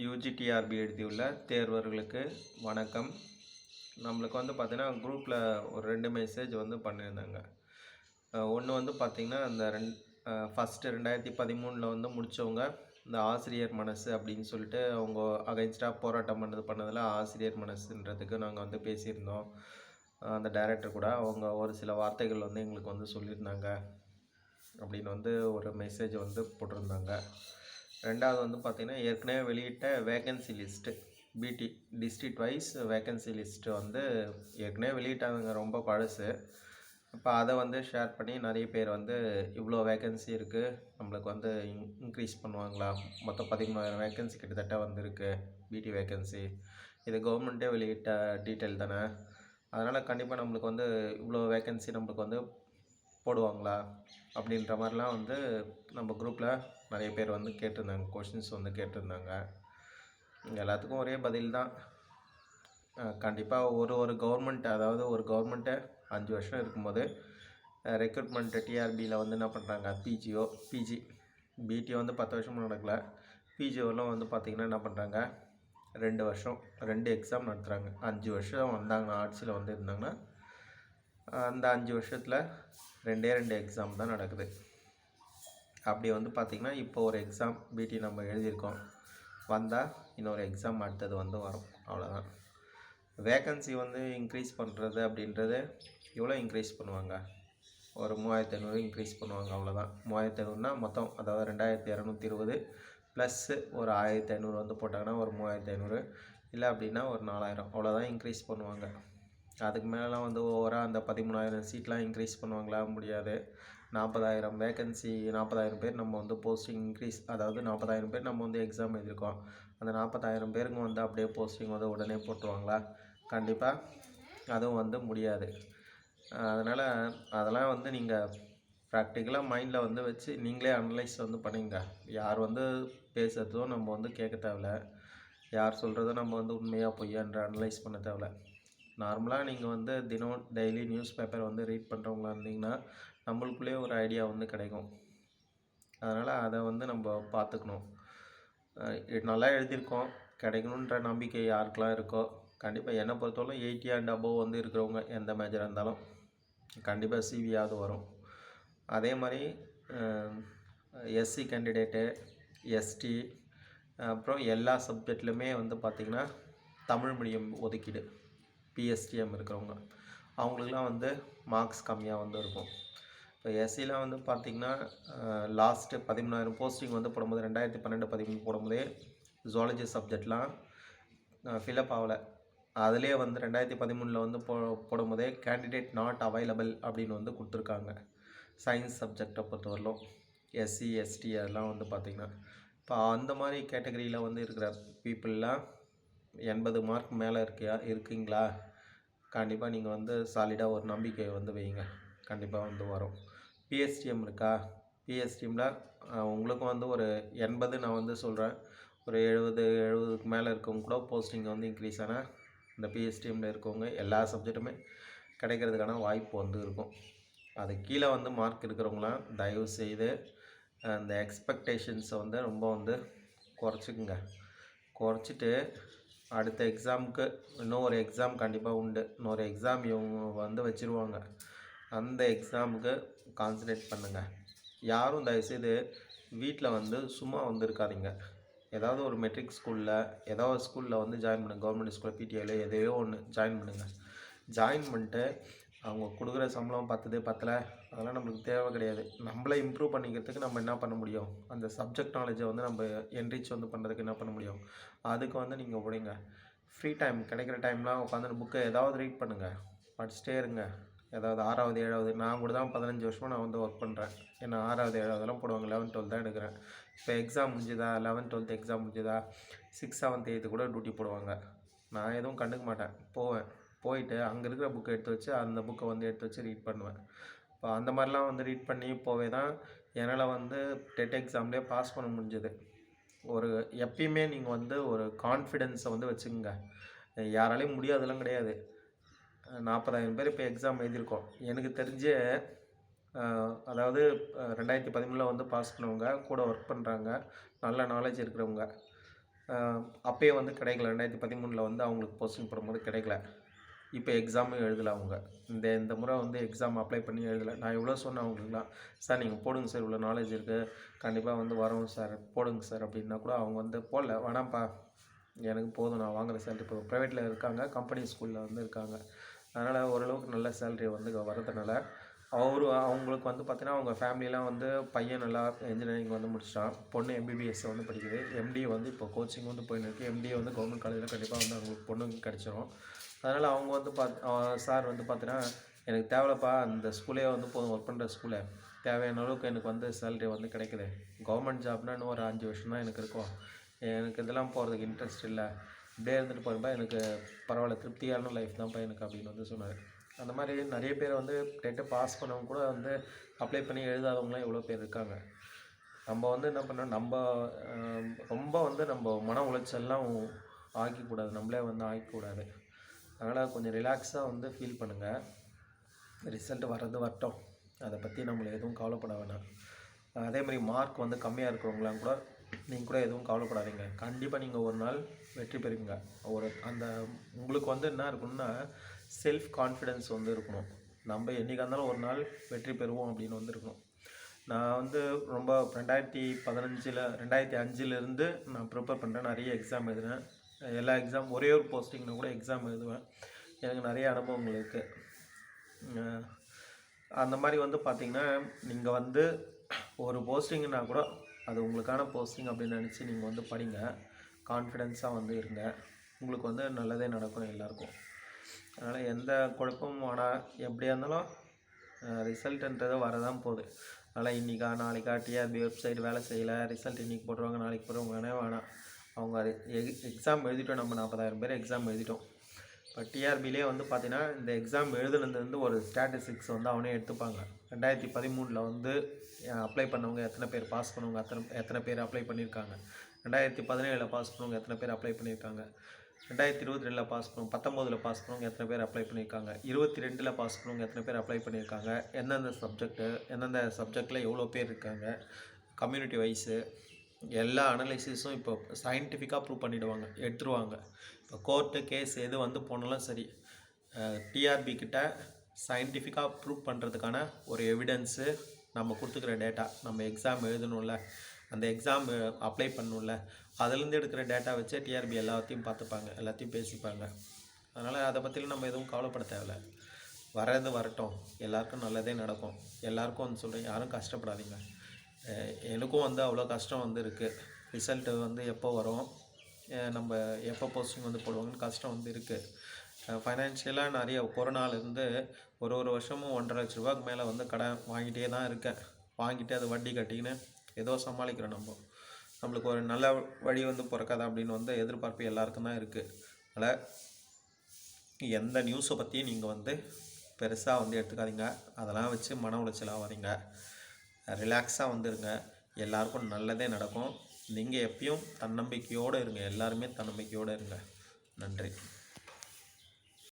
UGTRB எழுதியுள்ள தேர்வர்களுக்கு வணக்கம். நம்மளுக்கு வந்து பார்த்திங்கன்னா குரூப்பில் ஒரு ரெண்டு மெசேஜ் வந்து பண்ணியிருந்தாங்க. ஒன்று வந்து பார்த்திங்கன்னா அந்த ரெண் ஃபஸ்ட்டு ரெண்டாயிரத்தி பதிமூணில் வந்து முடித்தவங்க இந்த ஆசிரியர் மனசு அப்படின்னு சொல்லிட்டு அவங்க அகைன்ஸ்டாக போராட்டம் பண்ணது பண்ணதில் ஆசிரியர் மனசுன்றதுக்கு நாங்கள் வந்து பேசியிருந்தோம். அந்த டைரக்டர் கூட அவங்க ஒரு சில வார்த்தைகள் வந்து எங்களுக்கு வந்து சொல்லியிருந்தாங்க அப்படின்னு வந்து ஒரு மெசேஜ் வந்து போட்டிருந்தாங்க. ரெண்டாவது வந்து பார்த்திங்கன்னா ஏற்கனவே வெளியிட்ட வேகன்சி லிஸ்ட்டு பிடி டிஸ்ட்ரிக்ட் வைஸ் வேகன்சி லிஸ்ட்டு வந்து ஏற்கனவே வெளியிட்டாங்க ரொம்ப பழசு. இப்போ அதை வந்து ஷேர் பண்ணி நிறைய பேர் வந்து இவ்வளோ வேகன்சி இருக்குது நம்மளுக்கு வந்து இன்க்ரீஸ் பண்ணுவாங்களா? மொத்தம் பதிமூணாயிரம் வேகன்சி கிட்டத்தட்ட வந்திருக்கு பிடி வேகன்சி இது கவர்மெண்ட்டே வெளியிட்ட டீட்டெயில் தானே? அதனால் கண்டிப்பாக நம்மளுக்கு வந்து இவ்வளோ வேகன்சி நம்மளுக்கு வந்து போடுவாங்களா? அப்படின்ற மாதிரிலாம் வந்து நம்ம குரூப்பில் நிறைய பேர் வந்து கேட்டிருந்தாங்க கொஷின்ஸ் வந்து கேட்டிருந்தாங்க. எல்லாத்துக்கும் ஒரே பதில் தான். கண்டிப்பாக ஒரு ஒரு கவர்மெண்ட் அதாவது ஒரு கவர்மெண்ட்டை அஞ்சு வருஷம் இருக்கும்போது ரெக்ரூட்மெண்ட் டிஆர்பியில் வந்து என்ன பண்ணுறாங்க பிஜிஓ பிஜி பிடி வந்து பத்து வருஷம் நடக்கல. பிஜிஓலாம் வந்து பார்த்திங்கன்னா என்ன பண்ணுறாங்க ரெண்டு வருஷம் ரெண்டு எக்ஸாம் நடத்துகிறாங்க அஞ்சு வருஷம் வந்தாங்கன்னா ஆர்ட்ஸில் வந்து இருந்தாங்கன்னா அந்த அஞ்சு வருஷத்தில் ரெண்டே ரெண்டு எக்ஸாம் தான் நடக்குது. அப்படி வந்து பார்த்திங்கன்னா இப்போ ஒரு எக்ஸாம் பிடி நம்ம எழுதியிருக்கோம். வந்தால் இன்னொரு எக்ஸாம் அடுத்தது வந்து வரும். அவ்வளோதான் வேக்கன்சி வந்து இன்க்ரீஸ் பண்ணுறது அப்படின்றது எவ்வளோ இன்க்ரீஸ் பண்ணுவாங்க? ஒரு மூவாயிரத்தி ஐநூறு இன்க்ரீஸ் பண்ணுவாங்க. அவ்வளோதான் மூவாயிரத்தி ஐநூறுனா மொத்தம் அதாவது ரெண்டாயிரத்தி இரநூத்தி இருபது ப்ளஸ்ஸு ஒரு ஆயிரத்தி ஐநூறு வந்து போட்டாங்கன்னா ஒரு மூவாயிரத்தி ஐநூறு. இல்லை அப்படின்னா ஒரு நாலாயிரம். அவ்வளோதான் இன்க்ரீஸ் பண்ணுவாங்க. அதுக்கு மேலாம் வந்து ஓவராக அந்த பதிமூணாயிரம் சீட்லாம் இன்க்ரீஸ் பண்ணுவாங்களா? முடியாது. நாற்பதாயிரம் வேக்கன்சி நாற்பதாயிரம் பேர் நம்ம வந்து போஸ்டிங் இன்க்ரீஸ் அதாவது நாற்பதாயிரம் பேர் நம்ம வந்து எக்ஸாம் எழுதியிருக்கோம் அந்த நாற்பதாயிரம் பேருங்க வந்து அப்படியே போஸ்டிங் வந்து உடனே போட்டுருவாங்களா? கண்டிப்பாக அதுவும் வந்து முடியாது. அதனால் அதெல்லாம் வந்து நீங்கள் ப்ராக்டிக்கலாக மைண்டில் வந்து வச்சு நீங்களே அனலைஸ் வந்து பண்ணிங்க. யார் வந்து பேசுகிறதோ நம்ம வந்து கேட்க தேவையில்ல. யார் சொல்கிறதோ நம்ம வந்து உண்மையாக பொய்யான்ற அனலைஸ் பண்ண தேவையில்ல. நார்மலாக நீங்கள் வந்து தினம் டெய்லி நியூஸ் பேப்பர் வந்து ரீட் பண்ணுறவங்களா இருந்தீங்கன்னா நம்மளுக்குள்ளேயே ஒரு ஐடியா வந்து கிடைக்கும். அதனால் அதை வந்து நம்ம பார்த்துக்கணும். நல்லா எழுதியிருக்கோம். கிடைக்கணுன்ற நம்பிக்கை யாருக்கெல்லாம் இருக்கோ கண்டிப்பாக என்னை பொறுத்தவரை எயிட்டி அண்ட் அபோவ் வந்து இருக்கிறவங்க எந்த மேஜராக இருந்தாலும் கண்டிப்பாக சிவியாவது வரும். அதே மாதிரி எஸ்சி கேண்டிடேட்டு எஸ்டி அப்புறம் எல்லா சப்ஜெக்ட்லையுமே வந்து பார்த்திங்கன்னா தமிழ் மீடியம் ஒதுக்கீடு. பிஎஸ்டிஎம் இருக்கிறவங்க. அவங்களுக்குலாம் வந்து மார்க்ஸ் கம்மியாக வந்து இருக்கும். இப்போ எஸ்சிலாம் வந்து பார்த்திங்கன்னா லாஸ்ட்டு பதிமூணாயிரம் போஸ்டிங் வந்து போடும்போது ரெண்டாயிரத்தி பன்னெண்டு பதிமூணு போடும்போதே ஜுவாலஜி சப்ஜெக்ட்லாம் ஃபில்அப் ஆகலை. அதிலே வந்து ரெண்டாயிரத்தி பதிமூணில் வந்து போ போடும்போதே கேண்டிடேட் நாட் அவைலபிள் அப்படின்னு வந்து கொடுத்துருக்காங்க. சயின்ஸ் சப்ஜெக்டை பொறுத்தவரையிலும் எஸ்சி எஸ்டி அதெல்லாம் வந்து பார்த்திங்கன்னா. இப்போ அந்த மாதிரி கேட்டகரியில் வந்து இருக்கிற பீப்புளெலாம் எண்பது மார்க் மேலே இருக்கியா இருக்கீங்களா? கண்டிப்பாக நீங்கள் வந்து சாலிடாக ஒரு நம்பிக்கை வந்து வைங்க. கண்டிப்பாக வந்து வரும். பிஎஸ்டிஎம் இருக்கா? பிஎஸ்டிஎம்மில் உங்களுக்கும் வந்து ஒரு எண்பது நான் வந்து சொல்கிறேன் ஒரு எழுபது எழுபதுக்கு மேலே இருக்கவங்க கூட போஸ்டிங் வந்து இன்க்ரீஸ் ஆனால் இந்த பிஎஸ்டிஎம்மில் இருக்கவங்க எல்லா சப்ஜெக்ட்டுமே கிடைக்கிறதுக்கான வாய்ப்பு வந்து இருக்கும். அது கீழே வந்து மார்க் இருக்கிறவங்களாம் தயவு செய்து அந்த எக்ஸ்பெக்டேஷன்ஸை வந்து ரொம்ப வந்து குறைச்சிக்குங்க. குறைச்சிட்டு அடுத்த எக்ஸாமுக்கு இன்னும் ஒரு எக்ஸாம் கண்டிப்பாக உண்டு. இன்னொரு எக்ஸாம் இவங்க வந்து வச்சுருவாங்க. அந்த எக்ஸாமுக்கு கான்சன்ட்ரேட் பண்ணுங்கள் யாரும் தயவுசெய்து வீட்டில் வந்து சும்மா வந்து இருக்காதீங்க ஏதாவது ஒரு மெட்ரிக் ஸ்கூலில் ஏதோ ஒரு ஸ்கூலில் வந்து ஜாயின் பண்ணுங்கள் கவர்மெண்ட் ஸ்கூலில் பிடிஐயில் எதையோ ஒன்று ஜாயின் பண்ணுங்கள் ஜாயின் பண்ணிட்டு அவங்க கொடுக்குற சம்பளம் பத்துது பத்தலை அதெல்லாம் நம்மளுக்கு தேவை கிடையாது. நம்மளை இம்ப்ரூவ் பண்ணிக்கிறதுக்கு நம்ம என்ன பண்ண முடியும்? அந்த சப்ஜெக்ட் நாலேஜை வந்து நம்ம என்ரிச் வந்து பண்ணுறதுக்கு என்ன பண்ண முடியும்? அதுக்கு வந்து நீங்கள் உடைங்க ஃப்ரீ டைம் கிடைக்கிற டைம்லாம் உட்காந்து புக்கை ஏதாவது ரீட் பண்ணுங்கள் படிச்சுட்டே இருங்க. ஏதாவது ஆறாவது ஏழாவது நான் கூட தான் பதினஞ்சு வருஷமாக நான் வந்து ஒர்க் பண்ணுறேன் ஏன்னா ஆறாவது ஏழாவதுலாம் போடுவாங்க லெவன்த் டுவெல்த் தான் எடுக்கிறேன். இப்போ எக்ஸாம் முடிஞ்சுதா? லெவன்த் டுவெல்த் எக்ஸாம் முடிஞ்சுதா? சிக்ஸ் செவன்த் எய்த்து கூட டியூட்டி போடுவாங்க. நான் எதுவும் கண்டுக்க மாட்டேன். போவேன். போயிட்டு அங்கே இருக்கிற புக்கை எடுத்து வச்சு அந்த புக்கை வந்து எடுத்து வச்சு ரீட் பண்ணுவேன். இப்போ அந்த மாதிரிலாம் வந்து ரீட் பண்ணி போவே தான் என்னால் வந்து டெட் எக்ஸாம்லேயே பாஸ் பண்ண முடிஞ்சது. ஒரு எப்பயுமே நீங்கள் வந்து ஒரு கான்ஃபிடென்ஸை வந்து வச்சுக்கோங்க. யாராலையும் முடியாதெல்லாம் கிடையாது. நாற்பதாயிரம் பேர் இப்போ எக்ஸாம் எழுதியிருக்கோம். எனக்கு தெரிஞ்சு அதாவது ரெண்டாயிரத்தி பதிமூணில் வந்து பாஸ் பண்ணவங்க கூட ஒர்க் பண்ணுறாங்க நல்ல நாலேஜ் இருக்கிறவங்க அப்போயே வந்து கிடைக்கல. ரெண்டாயிரத்தி பதிமூணில் வந்து அவங்களுக்கு போஸ்டிங் போடும்போது கிடைக்கல. இப்போ எக்ஸாமும் எழுதலை அவங்க. இந்த இந்த முறை வந்து எக்ஸாம் அப்ளை பண்ணி எழுதலை. நான் எவ்வளோ சொன்னேன் அவங்களுக்குலாம் சார் நீங்கள் போடுங்க சார் இவ்வளோ நாலேஜ் இருக்குது கண்டிப்பாக வந்து வரோம் சார் போடுங்க சார் அப்படின்னா கூட அவங்க வந்து போடல வேணாம்ப்பா. எனக்கு போதும் நான் வாங்குற சேலரி இப்போ ப்ரைவேட்டில் இருக்காங்க கம்பெனி ஸ்கூலில் வந்து இருக்காங்க. அதனால் ஓரளவுக்கு நல்ல சேலரி வந்து வரதுனால அவரு அவங்களுக்கு வந்து பார்த்தீங்கன்னா அவங்க ஃபேமிலிலாம் வந்து பையன் நல்லா இன்ஜினியரிங் வந்து முடிச்சிட்டான். பொண்ணு எம்பிபிஎஸ் வந்து படிக்குது. எம்டி வந்து இப்போ கோச்சிங் வந்து போயின்னு இருக்கு எம்டிஏ வந்து கவர்மெண்ட் காலேஜில் கண்டிப்பாக வந்து அவங்களுக்கு பொண்ணுங்க கிடச்சிரும். அதனால் அவங்க வந்து பார்த்து சார் வந்து பார்த்தீங்கன்னா எனக்கு தேவையில்லப்பா அந்த ஸ்கூலே வந்து போதும் ஒர்க் பண்ணுற ஸ்கூலே தேவையான அளவுக்கு எனக்கு வந்து சேலரி வந்து கிடைக்குது. கவர்மெண்ட் ஜாப்னா இன்னும் ஒரு அஞ்சு வருஷம் தான் எனக்கு இருக்கும். எனக்கு இதெல்லாம் போகிறதுக்கு இன்ட்ரெஸ்ட் இல்லை. இப்படியே இருந்துட்டு போகிறப்ப எனக்கு பரவாயில்ல திருப்தியான லைஃப் தான்ப்பா எனக்கு அப்படின்னு வந்து சொன்னார். அந்த மாதிரி நிறைய பேர் வந்து டெட்டை பாஸ் பண்ணவங்க கூட வந்து அப்ளை பண்ணி எழுதாதவங்களாம் எவ்வளோ பேர் இருக்காங்க. நம்ம வந்து என்ன பண்ணோம் நம்ம ரொம்ப வந்து நம்ம மன உளைச்சல்லாம் ஆக்கிக்கூடாது நம்மளே வந்து ஆக்கிக்கூடாது அதனால் கொஞ்சம் ரிலாக்ஸாக வந்து ஃபீல் பண்ணுங்கள் ரிசல்ட் வர்றது வரட்டும். அதை பற்றி நம்மளை எதுவும் கவலைப்பட வேணாம். அதே மாதிரி மார்க் வந்து கம்மியாக இருக்கிறவங்களாம் கூட நீங்கள் கூட எதுவும் கவலைப்படாதீங்க. கண்டிப்பாக நீங்கள் ஒரு நாள் வெற்றி பெறுவீங்க. ஒரு அந்த உங்களுக்கு வந்து என்ன இருக்கணும்னா செல்ஃப் கான்ஃபிடென்ஸ் வந்து இருக்கணும். நம்ம என்றைக்கா இருந்தாலும் ஒரு நாள் வெற்றி பெறுவோம் அப்படின்னு வந்து இருக்கணும். நான் வந்து ரொம்ப ரெண்டாயிரத்தி பதினஞ்சில் ரெண்டாயிரத்தி அஞ்சுலேருந்து நான் ப்ரிப்பேர் பண்ணுறேன் நிறைய எக்ஸாம் எழுதுனேன் எல்லா எக்ஸாம் ஒரே ஒரு போஸ்டிங்னா கூட எக்ஸாம் எழுதுவேன். எனக்கு நிறைய அனுபவங்கள் இருக்குது அந்த மாதிரி வந்து பார்த்திங்கன்னா நீங்கள் வந்து ஒரு போஸ்டிங்னா கூட அது உங்களுக்கான போஸ்டிங் அப்படின்னு நினச்சி நீங்கள் வந்து படிங்க. கான்ஃபிடென்ஸாக வந்து இருங்க. உங்களுக்கு வந்து நல்லதே நடக்கும் எல்லாருக்கும். அதனால் எந்த குழப்பமும் ஆனால் எப்படியா இருந்தாலும் ரிசல்ட்டுன்றது வரதான் போகுது. அதனால் இன்றைக்கா நாளைக்கா டிஆர்பி வெப்சைட் வேலை செய்யலை ரிசல்ட் இன்றைக்கி போட்டுருவாங்க நாளைக்கு போடுறவங்க வேணே வேணாம். அவங்க எக்ஸாம் எழுதிட்டோம் நம்ம நாற்பதாயிரம் பேர் எக்ஸாம் எழுதிட்டோம். இப்போ டிஆர்பிலே வந்து பார்த்தீங்கன்னா இந்த எக்ஸாம் எழுதுனதுலேருந்து ஒரு ஸ்டாட்டிஸ்டிக்ஸ் வந்து அவனே எடுத்துப்பாங்க. ரெண்டாயிரத்தி பதிமூணில் வந்து அப்ளை பண்ணவங்க எத்தனை பேர் பாஸ் பண்ணவங்க எத்தனை எத்தனை பேர் அப்ளை பண்ணியிருக்காங்க. ரெண்டாயிரத்தி பதினேழில் பாஸ் பண்ணவங்க எத்தனை பேர் அப்ளை பண்ணியிருக்காங்க. ரெண்டாயிரத்தி இருபத்தி ரெண்டில் பாஸ் பண்ணுவோம் பத்தொம்போதில் பாஸ் பண்ணவங்க எத்தனை பேர் அப்ளை பண்ணியிருக்காங்க. இருபத்தி ரெண்டில் பாஸ் பண்ணவங்க எத்தனை பேர் அப்ளை பண்ணியிருக்காங்க. எந்தெந்த சப்ஜெக்ட்டு எந்தெந்த சப்ஜெக்டில் எவ்வளோ பேர் இருக்காங்க. கம்யூனிட்டி வைஸு எல்லா அனலைசிஸும் இப்போ சயின்டிஃபிக்காக ப்ரூவ் பண்ணிவிடுவாங்க எடுத்துருவாங்க. இப்போ கோர்ட்டு கேஸ் எது வந்து போனாலும் சரி டிஆர்பி கிட்ட சயின்டிஃபிக்காக ப்ரூவ் பண்ணுறதுக்கான ஒரு எவிடன்ஸு நம்ம கொடுத்துக்கிற டேட்டா நம்ம எக்ஸாம் எழுதணும்ல அந்த எக்ஸாம் அப்ளை பண்ணணும்ல அதுலேருந்து எடுக்கிற டேட்டா வச்சு டிஆர்பி எல்லாத்தையும் பார்த்துப்பாங்க எல்லாத்தையும் பேசிப்பாங்க. அதனால் அதை பற்றிலாம் நம்ம எதுவும் கவலைப்பட தேவையில்ல. வர்றது வரட்டும். எல்லாருக்கும் நல்லதே நடக்கும். எல்லாருக்கும் வந்து சொல்கிறேன் யாரும் கஷ்டப்படாதீங்க. எனக்கும் வந்து அவ்வளோ கஷ்டம் வந்து இருக்குது ரிசல்ட்டு வந்து எப்போ வரும்? நம்ம எப்போ போஸ்டிங் வந்து போடுவாங்கன்னு கஷ்டம் வந்து இருக்குது ஃபைனான்ஷியலாக நிறைய கொரோனாலேருந்து ஒரு ஒரு வருஷமும் ஒன்றரை லட்ச ரூபாய்க்கு மேலே வந்து கடன் வாங்கிட்டே தான் இருக்கேன். வாங்கிட்டு அது வட்டி கட்டிக்கின்னு ஏதோ சமாளிக்கிறோம் நம்ம. நம்மளுக்கு ஒரு நல்ல வழி வந்து பிறக்காதா அப்படின்னு வந்து எதிர்பார்ப்பு எல்லாருக்கும் தான் இருக்குது அதனால் எந்த நியூஸை பற்றியும் நீங்கள் வந்து பெருசாக வந்து எடுத்துக்காதீங்க. அதெல்லாம் வச்சு மன உளைச்சல் ஆகாதீங்க ரிலாக்ஸாக வந்துருங்க. எல்லாருக்கும் நல்லதே நடக்கும். நீங்கள் எப்பயும் தன்னம்பிக்கையோடு இருங்க. எல்லாருமே தன்னம்பிக்கையோடு இருங்க. நன்றி.